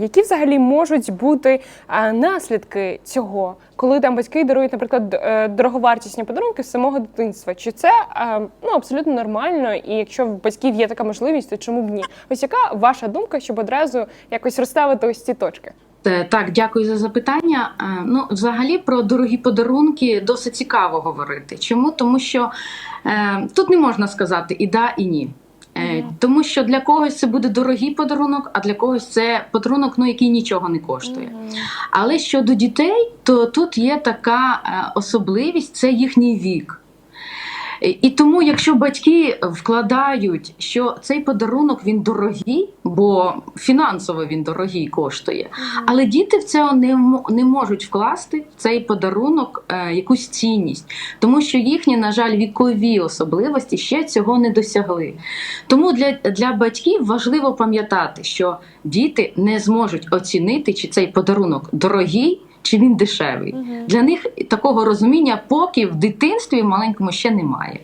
Які взагалі можуть бути е, наслідки цього, коли там батьки дарують, наприклад, е, дороговартісні подарунки з самого дитинства? Чи це е, ну абсолютно нормально? І якщо в батьків є така можливість, то чому б ні? Ось яка ваша думка, щоб одразу якось розставити ось ці точки? Так, дякую за запитання. Ну, взагалі, про дорогі подарунки досить цікаво говорити. Чому? Тому що е, тут не можна сказати і да, і ні. Е. Тому що для когось це буде дорогий подарунок, а для когось це подарунок, ну, який нічого не коштує. Але щодо дітей, то тут є така е, особливість це їхній вік. І- тому, якщо батьки вкладають, що цей подарунок він дорогий, бо фінансово він дорогий коштує, але діти в це не, не можуть вкласти в цей подарунок е, якусь цінність, тому що їхні, на жаль, вікові особливості ще цього не досягли. Тому для, для батьків важливо пам'ятати, що діти не зможуть оцінити, чи цей подарунок дорогий, чи він дешевий. Для них такого розуміння поки в дитинстві маленькому ще немає.